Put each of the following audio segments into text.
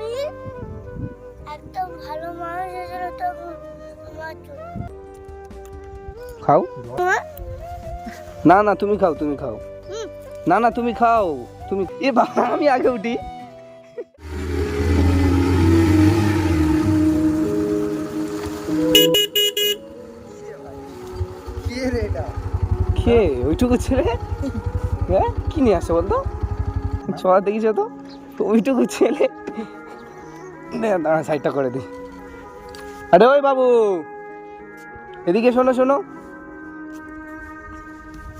আমি একদম ভালো মানুষ এসেছিল তখন আমার খাও? না না তুমি খাও তুমি খাও। না না তুমি খাও তুমি এ বাবা আমি আগে উঠি। কে ওইটুকু ছেলে? হ্যাঁ? কি নিয়ে আসে বলতো? ছোঁয়া দেখিস তো তো? ওইটুকু ছেলে? সাইডটা করে দিই। আরে ওই বাবু এদিকে শোনো শোনো।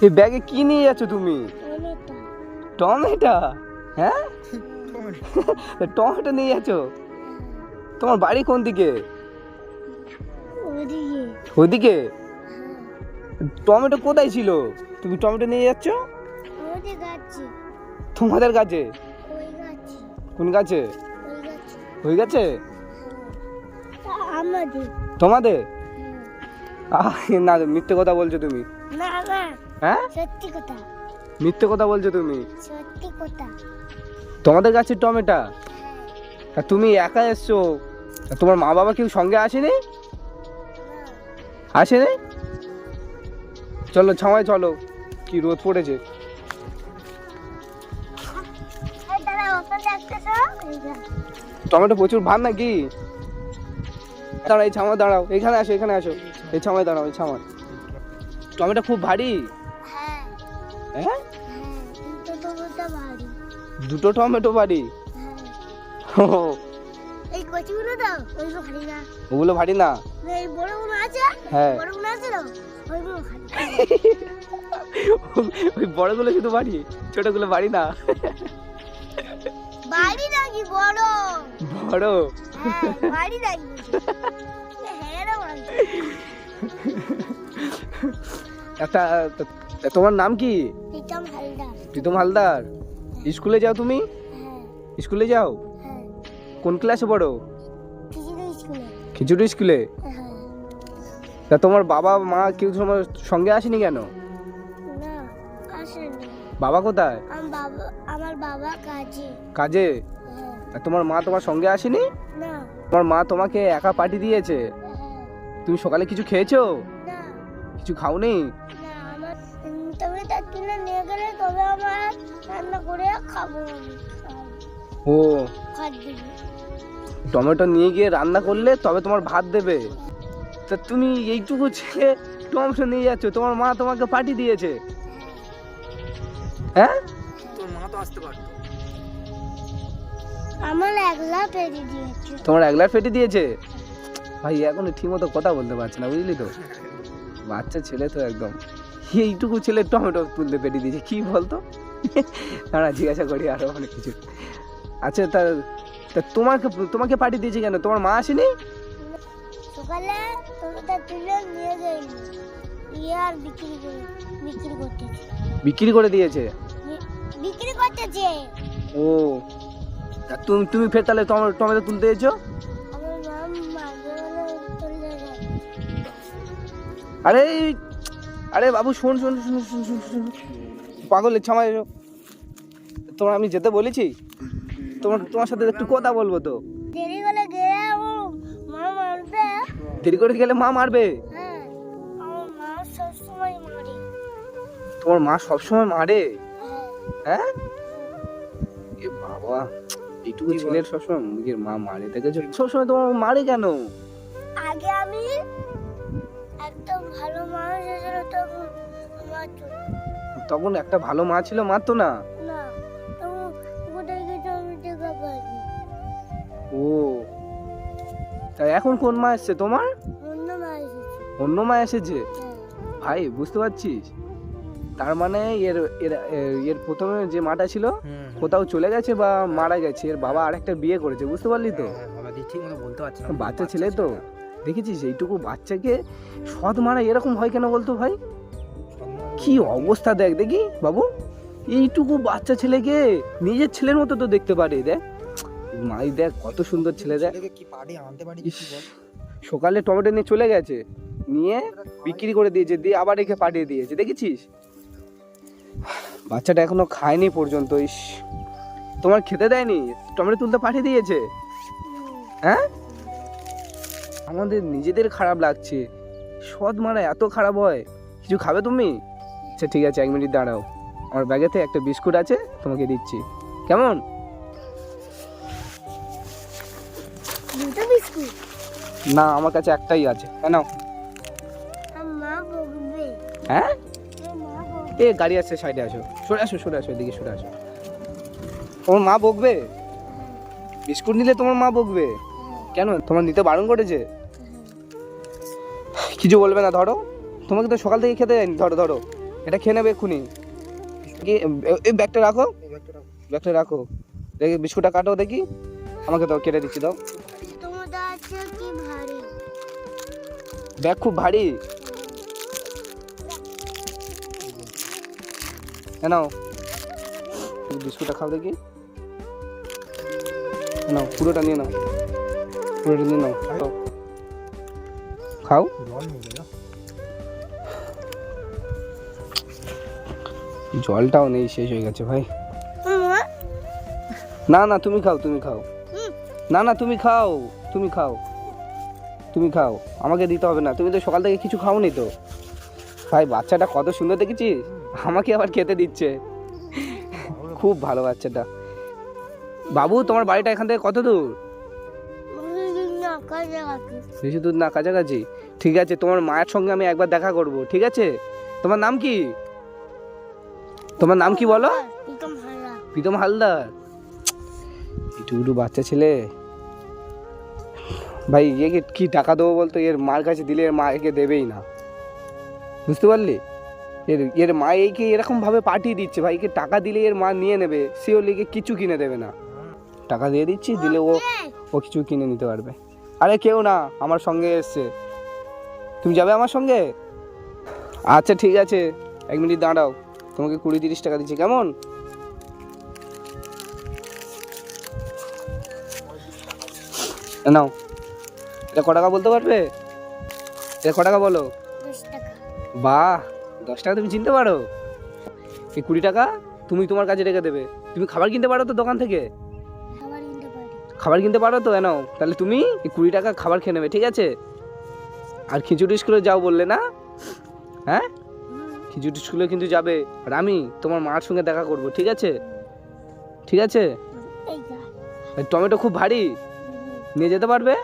এই ব্যাগে কি নিয়ে যাচ্ছ তুমি? টমেটো। হ্যাঁ? টমেটো। নিয়ে যাচ্ছ? তোমার বাড়ি কোন দিকে? ওদিকে। ওদিকে? টমেটো কোথায় ছিল? তুমি টমেটো নিয়ে যাচ্ছ? তোমাদের কাছে গাছে। কোন গাছে? ওই গাছে? গাছে তোমাদের? হ্যাঁ। না মিথ্যে কথা বলছো তুমি। হ্যাঁ? সত্যি কথা। মিথ্যে কথা বলছো তুমি। সত্যি কথা। তোমাদের গাছের টমেটো? আর তুমি একা এসছো? তোমার মা বাবা কেউ সঙ্গে আসেনি? আসেনি? চলো ছামায় চলো। কি রোদ পড়েছে। টমেটো প্রচুর ভার নাকি? দাঁড়াও এই ছামায় দাঁড়াও এখানে আসো এখানে আসো। এই ছামায় দাঁড়াও এই ছামায় টমেটো খুব ভারী? হ্যাঁ। হ্যাঁ? হ্যাঁ দুটো টমেটো ভারী। হ্যাঁ। ও, এই কচিগুলো দাও ওইগুলো খালি না। ওগুলো ভারী না? না, এই বড়গুলো আছে? হ্যাঁ। বড়গুলো আছে না ওইগুলো ওই বড়গুলো শুধু ভারী ছোটগুলো ভারী না। বাড়ি নাকি বড়? বড়? হ্যাঁ বাড়ি নাকি হ্যাঁ। একটা তোমার নাম কি? প্রীতম হালদার। প্রীতম হালদার? স্কুলে যাও তুমি? হ্যাঁ। স্কুলে যাও? হ্যাঁ। কোন ক্লাসে পড়ো? খিচুড়ি স্কুলে। হ্যাঁ। তা তোমার বাবা মা কেউ তোমার সঙ্গে আসেনি কেন? বাবা কোথায়? আমার বাবা কাজে। কাজে? হ্যাঁ আর তোমার মা তোমার সঙ্গে আসেনি? না। তোমার মা তোমাকে একা পাঠি দিয়েছে? হ্যাঁ। তুমি সকালে কিছু খেয়েছো? কিছু খাওনি? না তুমি তা কিনে নিয়ে গেলে তবে আমার রান্না করে খাব ও। টমেটো নিয়ে গিয়ে রান্না করলে তবে তোমার ভাত দেবে? তা তুমি এইটুকু ছেলে টমেটো নিয়ে যাচ্ছ তোমার মা তোমাকে পাঠিয়ে দিয়েছে? হ্যাঁ? তোর মা তো আসতে পারতো। আমার একলা পেরে দিয়েছে। তোমার একলার ফেটে দিয়েছে? ভাই এখন ঠিক মতো কথা বলতে পারছে না বুঝলি তো? বাচ্চা ছেলে তো একদম। এইটুকু ছেলে টমেটো তুলতে পেটে দিয়েছে কি বলতো? না জিজ্ঞাসা করি আরও অনেক কিছু। আচ্ছা তা তা তোমাকে তোমাকে পাঠিয়ে দিয়েছে কেন? তোমার মা আসেনি? সকালে তুমি তুলে নিয়ে যাইনি বিক্রি করে বিক্রি করতেছে। বিক্রি করে দিয়েছে? বিক্রি করতেছে। ও তুমি তুমি ফের তাহলে টমেটো টমেটো তুলতে এসেছ? যায় আরে আরে বাবু শোন শোন শোন শোন শোন শোন পাগলের ছামায় এসো। তোমার আমি যেতে বলেছি? তোমার তোমার সাথে একটু কথা বলব তো। দেরি করে গেলে মা মারবে। হ্যাঁ তোমার মা সবসময় মারে? হ্যাঁ। হ্যাঁ? এ বাবা। এইটুকু ছেলের সবসময় মুখের মা মারে দেখেছ? সবসময় তোমার মারে কেন? আগে আমি একদম ভালো মানুষ এসেছিল তখন তখন একটা ভালো মা ছিল মারতো না? ও। তা এখন কোন মা এসছে তোমার? অন্য মা এসেছে। অন্য মা এসেছে? হ্যাঁ। ভাই বুঝতে পারছিস? তার মানে এর এর এর প্রথমে যে মাটা ছিল কোথাও চলে গেছে বা মারা গেছে এর বাবা আরেকটা বিয়ে করেছে বুঝতে পারলি তো? ঠিক মতো বলতে পারছি না। বাচ্চা ছেলে তো। দেখেছিস এইটুকু বাচ্চাকে সৎ মারা এরকম হয় কেন বলতো ভাই? কি অবস্থা দেখ দেখি বাবু। এইটুকু বাচ্চা ছেলেকে নিজের ছেলের মতো তো দেখতে পারে দেখ। মাই দেখ কত সুন্দর ছেলে দেখ। সকালে টমেটো নিয়ে চলে গেছে নিয়ে বিক্রি করে দিয়েছে দিয়ে আবার রেখে পাঠিয়ে দিয়েছে দেখেছিস? বাচ্চাটা এখনও খায়নি পর্যন্ত ইস। তোমার খেতে দেয়নি? টমেটো তুলতে পাঠিয়ে দিয়েছে। হ্যাঁ? আমাদের নিজেদের খারাপ লাগছে। সৎ মারা এত খারাপ হয়। কিছু খাবে তুমি? আচ্ছা ঠিক আছে এক মিনিট দাঁড়াও। আমার ব্যাগেতে একটা বিস্কুট আছে তোমাকে দিচ্ছি। কেমন? না আমার কাছে একটাই আছে। কেন হ্যাঁ? এ গাড়ি আসছে সাইডে আসো। সরে আসো সরে আসো এদিকে সরে আসো। তোমার মা বকবে? বিস্কুট নিলে তোমার মা বকবে? কেন? তোমার নিতে বারণ করেছে? কিছু বলবে না ধরো। তোমাকে তো সকাল থেকে খেতে যায়নি ধরো ধরো। এটা খেয়ে নেবে এক্ষুনি। কি এই ব্যাগটা রাখো। ব্যাগটা রাখো। দেখি বিস্কুটটা কাটো দেখি। আমাকে দাও কেটে দিচ্ছি দাও। আছে ব্যাগ খুব ভারী। নাও বিস্কুটটা খাও দেখি। নাও পুরোটা নিয়ে নাও। পুরোটা নিয়ে নাও। খাও। জলটাও নেই, শেষ হয়ে গেছে ভাই। না না, তুমি খাও তুমি খাও। না না, তুমি খাও তুমি খাও। তুমি খাও, আমাকে দিতে হবে না। তুমি তো সকাল থেকে কিছু খাওনি তো। ভাই, বাচ্চাটা কত সুন্দর দেখেছিস? আমাকে আবার খেতে দিচ্ছে। খুব ভালো বাচ্চাটা। বাবু, তোমার বাড়িটা এখান থেকে কত দূর? বেশি দূর না, কাছাকাছি। ঠিক আছে, তোমার মায়ের সঙ্গে আমি একবার দেখা করব, ঠিক আছে? তোমার নাম কি? তোমার নাম কি বলো? প্রীতম হালদার। একটু একটু বাচ্চা ছেলে। ভাই, একে কি টাকা দেবো বলতো? এর মার কাছে দিলে এর মা একে দেবেই না। বুঝতে পারলি? এর এর মা একে এরকম ভাবে পাঠিয়ে দিচ্ছে ভাই একে টাকা দিলে এর মা নিয়ে নেবে সে হলে একে কিছু কিনে দেবে না। টাকা দিয়ে দিচ্ছি দিলে ও ও কিছু কিনে নিতে পারবে। আরে কেউ না আমার সঙ্গে এসছে। তুমি যাবে আমার সঙ্গে? আচ্ছা ঠিক আছে। এক মিনিট দাঁড়াও তোমাকে কুড়ি তিরিশ টাকা দিচ্ছি কেমন? এ নাও এটা ক টাকা বলতে পারবে? এটা ক টাকা বলো? বাহ দশ টাকা তুমি চিনতে পারো? এই কুড়ি টাকা তুমি তোমার কাছে রেখে দেবে। তুমি খাবার কিনতে পারো তো দোকান থেকে? খাবার কিনতে পারি। তো? এনাও তাহলে তুমি এই কুড়ি টাকা খাবার খেয়ে নেবে ঠিক আছে? আর খিচুড়ি স্কুলে যাও বললে না? হ্যাঁ? খিচুড়ি স্কুলে কিন্তু যাবে। আর আমি তোমার মার সঙ্গে দেখা করব ঠিক আছে? ঠিক আছে? টমেটো খুব ভারী। নিয়ে যেতে পারবে?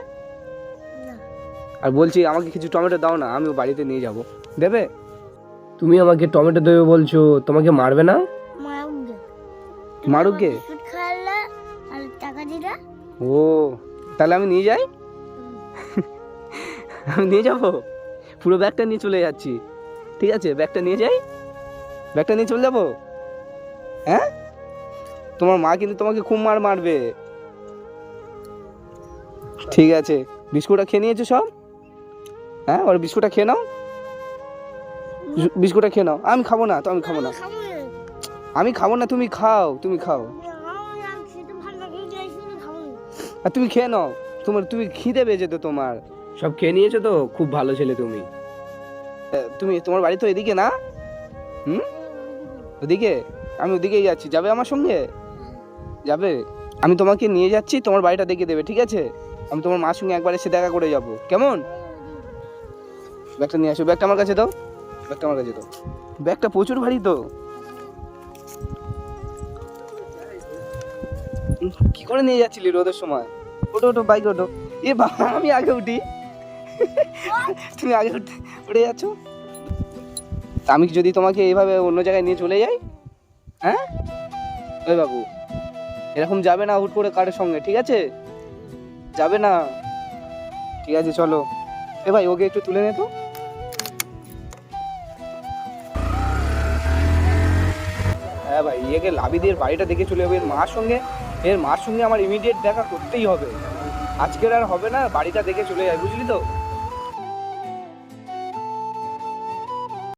আর বলছি আমাকে কিছু টমেটো দাও না আমি বাড়িতে নিয়ে যাব। দেবে? তুমি আমাকে টমেটো দেবে বলছো তোমাকে মারবে না? দিলে? ও তাহলে আমি নিয়ে যাই? আমি নিয়ে যাব? পুরো ব্যাগটা নিয়ে চলে যাচ্ছি। ঠিক আছে ব্যাগটা নিয়ে যাই? ব্যাগটা নিয়ে চলে যাব? হ্যাঁ? তোমার মা কিন্তু তোমাকে খুব মার মারবে। ঠিক আছে বিস্কুটটা খেয়ে নিয়েছো সব? হ্যাঁ ওর বিস্কুটটা খেয়ে নাও। বিস্কুটটা খেয়ে নাও। আমি খাব না তো আমি খাব না। আমি খাব না। তুমি খাও তুমি খাও। আমি খেতে ভালো লাগে যাইছি খাব না আর তুমি খেয়ে নাও। তোমার তুমি খিদে পেয়েছে তো তোমার। সব খেয়ে নিয়েছো তো? খুব ভালো ছেলে তুমি। তুমি তোমার বাড়ি তো এদিকে না? হুম? ওদিকে? আমি ওদিকেই যাচ্ছি। যাবে আমার সঙ্গে? যাবে। আমি তোমাকে নিয়ে যাচ্ছি তোমার বাড়িটা দেখে দেবে ঠিক আছে? আমি তোমার মার সঙ্গে একবার এসে দেখা করে যাব। কেমন? ব্যাগটা নিয়ে আসো ব্যাগটা আমার কাছে দাও। ব্যাগটা আমার কাছে দাও। ব্যাগটা প্রচুর ভারী তো। কি করে নিয়ে যাচ্ছিলি রোদের সময়? ওটো ওটো বাইক ওটো এ বাবা, আমি আগে উঠি। তুমি আগে উঠে উঠে যাচ্ছ? তা আমি যদি তোমাকে এইভাবে অন্য জায়গায় নিয়ে চলে যাই হ্যাঁ? ওই বাবু, এরকম যাবে না হুট করে কারের সঙ্গে, ঠিক আছে? যাবে না। ঠিক আছে, চলো। এ ভাই, ওকে একটু তুলে নে তো। ভাই ইয়েকে লাবিদের বাড়িটা দেখে চলে যাবে, এর মার সঙ্গে, এর মার সঙ্গে আমার ইমিডিয়েট দেখা করতেই হবে। আজকের আর হবে না, বাড়িটা দেখে চলে যায় বুঝলি তো?